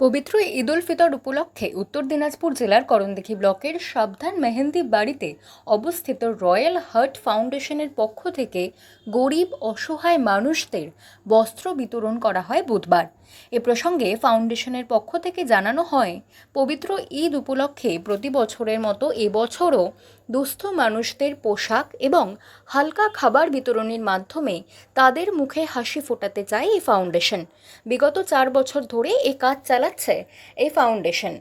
পবিত্র ঈদ উল ফিতর উপলক্ষে উত্তর দিনাজপুর জেলার করণদিঘি ব্লকের সাবধান মেহেন্দি বাড়িতে অবস্থিত রয়্যাল হার্ট ফাউন্ডেশনের পক্ষ থেকে গরিব অসহায় মানুষদের বস্ত্র বিতরণ করা হয় বুধবার। এ প্রসঙ্গে ফাউন্ডেশনের পক্ষ থেকে জানানো হয়, পবিত্র ঈদ উপলক্ষে প্রতি বছরের মতো এবছরও দুস্থ মানুষদের পোশাক এবং হালকা খাবার বিতরণের মাধ্যমে তাদের মুখে হাসি ফোটাতে চায় এই ফাউন্ডেশন। বিগত চার বছর ধরে এ কাজ চালাচ্ছে এই ফাউন্ডেশন।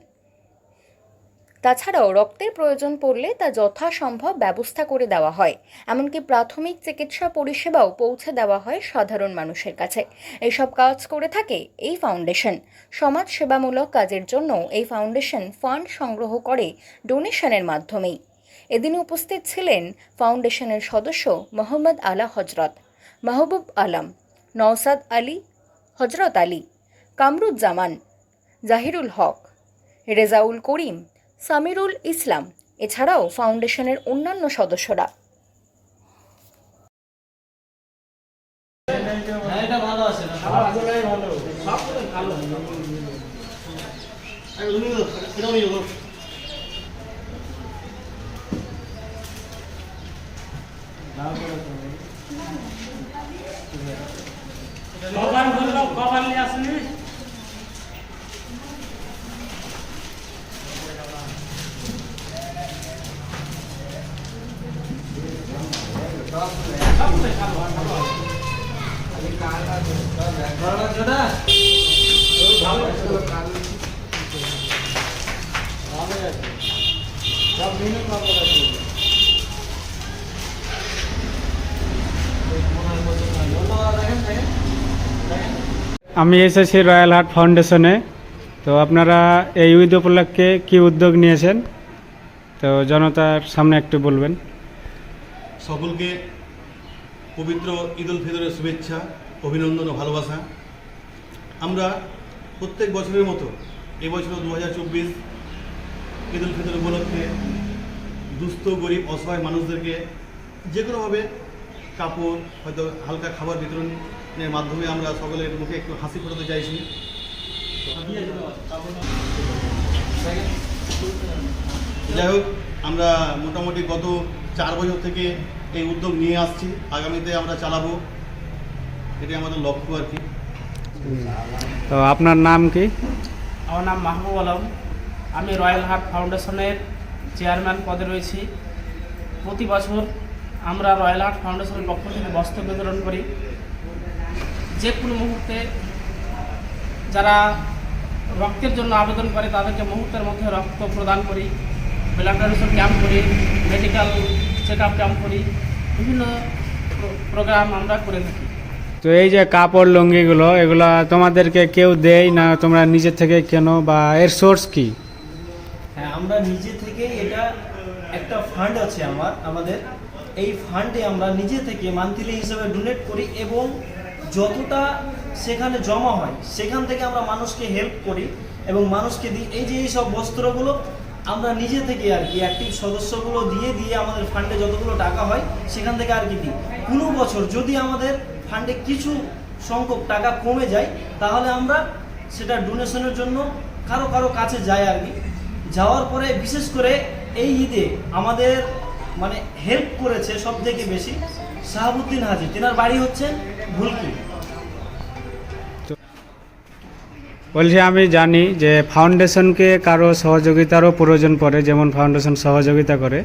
তাছাড়াও রক্তের প্রয়োজন পড়লে তা যথাসম্ভব ব্যবস্থা করে দেওয়া হয়। এমনকি প্রাথমিক চিকিৎসা পরিষেবাও পৌঁছে দেওয়া হয় সাধারণ মানুষের কাছে। এসব কাজ করে থাকে এই ফাউন্ডেশন। সমাজ সেবামূলক কাজের জন্য এই ফাউন্ডেশন ফান্ড সংগ্রহ করে ডোনেশনের মাধ্যমেই। এদিন উপস্থিত ছিলেন ফাউন্ডেশনের সদস্য মোহাম্মদ আলা হজরত, মাহবুব আলম, নওসাদ আলী, হজরত আলী, কামরুজ্জামান, জাহিরুল হক, রেজাউল করিম সামিরুল ইসলাম এছাড়াও ফাউন্ডেশনের অন্যান্য সদস্যরা। নিয়ে ভালো লাগছে না ভালো আমি এসেছি রয়্যাল হার্ট ফাউন্ডেশনে তো আপনারা এই ঈদ উপলক্ষে কী উদ্যোগ নিয়েছেন? তো জনতার সামনে একটু বলবেন। সকলকে পবিত্র ঈদ উল ফিতরের শুভেচ্ছা, অভিনন্দন ও ভালোবাসা। আমরা প্রত্যেক বছরের মতো এবছর দু হাজার চব্বিশ ঈদ উল ফিতর উপলক্ষে দুস্থ, গরিব, অসহায় মানুষদেরকে যে কোনোভাবে কাপড়, হয়তো হালকা খাবার বিতরণের মাধ্যমে আমরা সকলের মুখে একটু হাসি ফোটাতে চাইছি। যাই হোক, আমরা মোটামুটি গত চার বছর থেকে এই উদ্যোগ নিয়ে আসছি। আগামীতে আমরা চালাবো। এটাই আমাদের লক্ষ্য আর কি। তো আপনার নাম কি? আমার নাম মাহবুব আলম। আমি রয়্যাল হার্ট ফাউন্ডেশনের চেয়ারম্যান পদে রয়েছি। প্রতি বছর আমরা রয়্যাল হার্ট ফাউন্ডেশনের পক্ষ থেকে বস্ত্র বিতরণ করি। যে কোনো মুহূর্তে যারা রক্তের জন্য আবেদন করে তাদেরকে মুহূর্তের মধ্যে রক্ত প্রদান করি। ব্লাড ডোনেশন ক্যাম্প করি। মেডিকেল চেক আপ ক্যাম্প করি? বিভিন্ন প্রোগ্রাম আমরা করে থাকি। তো এই যে কাপড় লুঙ্গিগুলো এগুলো তোমাদেরকে কেউ দেয় না তোমরা নিজে থেকে কেন বা এর সোর্স কি? হ্যাঁ আমরা নিজে থেকে এটা একটা ফান্ড আছে আমার আমাদের। এই ফান্ডে আমরা নিজে থেকে মান্থলি হিসাবে ডোনেট করি এবং যতটা সেখানে জমা হয় সেখান থেকে আমরা মানুষকে হেল্প করি এবং মানুষকে দিই। এই যে এই সব বস্ত্রগুলো আমরা নিজে থেকে আর কি অ্যাক্টিভ সদস্যগুলো দিয়ে দিয়ে আমাদের ফান্ডে যতগুলো টাকা হয়, সেখান থেকে আর কি দিই। কোনো বছর যদি আমাদের ফান্ডে কিছু সংখ্যক টাকা কমে যায়, তাহলে আমরা সেটা ডোনেশনের জন্য কারও কারও কাছে যাই আর কি। যাওয়ার পরে বিশেষ করে এই ঈদে আমাদের মানে হেল্প করেছে সব থেকে বেশি শাহাবুদ্দিন হাজি। তেনার বাড়ি হচ্ছে ভুলকি। বলছি, আমি জানি যে ফাউন্ডেশনকে কারও সহযোগিতারও প্রয়োজন পড়ে, যেমন ফাউন্ডেশন সহযোগিতা করে,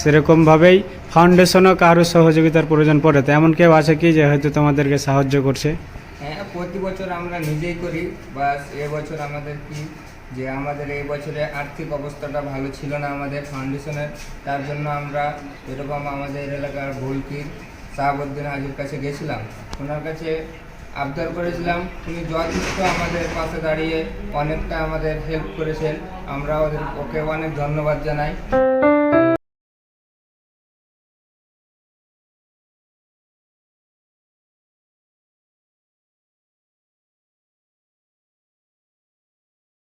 সেরকমভাবেই ফাউন্ডেশনও কারও সহযোগিতার প্রয়োজন পড়ে। তো এমন কেউ আছে কি যে হয়তো তোমাদেরকে সাহায্য করছে? হ্যাঁ প্রতি বছর আমরা নিজেই করি। বা এবছর আমাদের কি যে আমাদের এই বছরে আর্থিক অবস্থাটা ভালো ছিল না আমাদের ফাউন্ডেশনের। তার জন্য আমরা এরকম আমাদের এলাকার ভুলকির শাহাবুদ্দিন হাজির কাছে গেছিলাম। ওনার কাছে আবদার করেছিলাম। তুমি যথেষ্ট আমাদের পাশে দাঁড়িয়ে অনেকটা আমাদের হেল্প করেছেন। আমরা ওদের ওকে অনেক ধন্যবাদ জানাই।